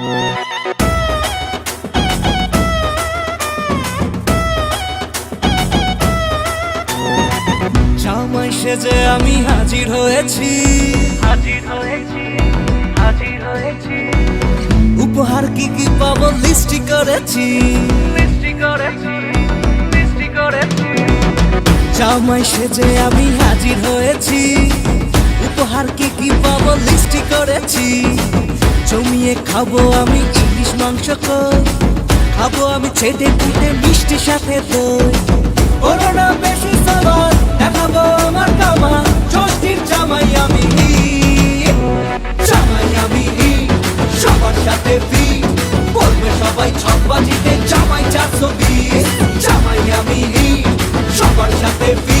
জামাই সেজে আমি হাজির হয়েছি। হাজির হয়েছি হাজির হয়েছি। উপহার কি কি পাবো লিস্টি করেছি। মিষ্টি করেছি মিষ্টি করেছি। জামাই সেজে আমি হাজির হয়েছি। উপহার কি কি পাবো লিস্টি করেছি। জমিয়ে খাব আমি ইলিশ মাংস খাব আমি ছেটে পুটে মিষ্টি সাথে দই। করোনা বেশি সবার দেখাবো আমার কামা। ষষ্ঠীর জামাই আমি সাথে ফি বলবে সবাই ছকবাজিতে জামাই চারশো বিশ। জামাই আমি সবার সাথে ফি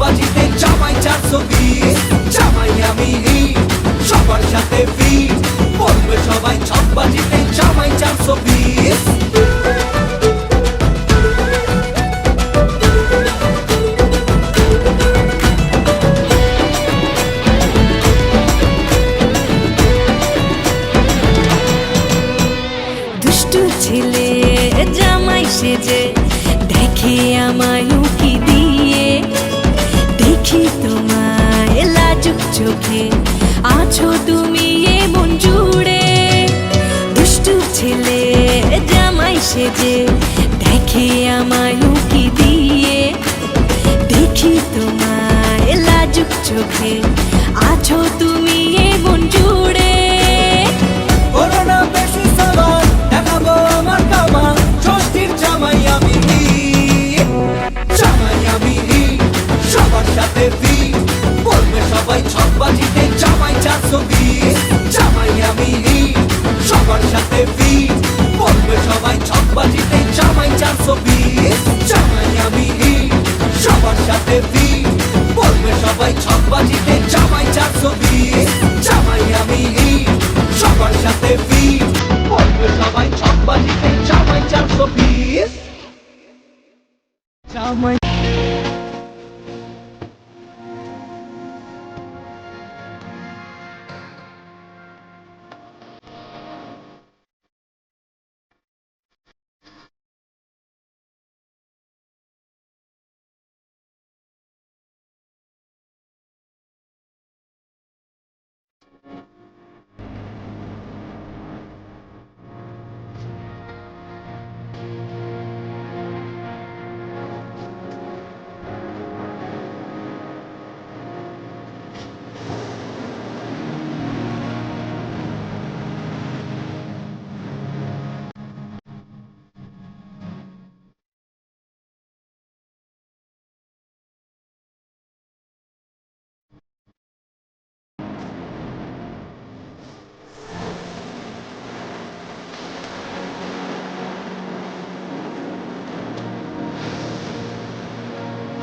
ছকবাজিতে জামাই চারশো বিশ জামাই আমি সবার সাথে ফি বলবে সবাই ছকবাজিতে জামাই চারশো বিশ ছেলে, জামাই সেজে, দেখে আমায় চোখে। আছো তুমি এমন জুড়ে। দুষ্টু ছেলে, জামাই সেজে। দেখে আমায় উকি দিয়ে। দেখি তোমায় লাজুক চোখে। আছো তুমি জুড়ে। আমার কামা ষষ্ঠীর জামাই আমি সাথে সবাই ছকবাজিতে জামাই চারশো বিশ জামাই আমি সবার সাথে ফি বলবে সবাই ছকবাজিতে জামাই চারশো বিশ জামাই আমি সবার সাথে ফি বলবে সবাই ছকবাজিতে জামাই চারশো বিশ জামাই আমি সবার সাথে ফি বলবে সবাই ছকবাজিতে জামাই চারশো বিশ জামাই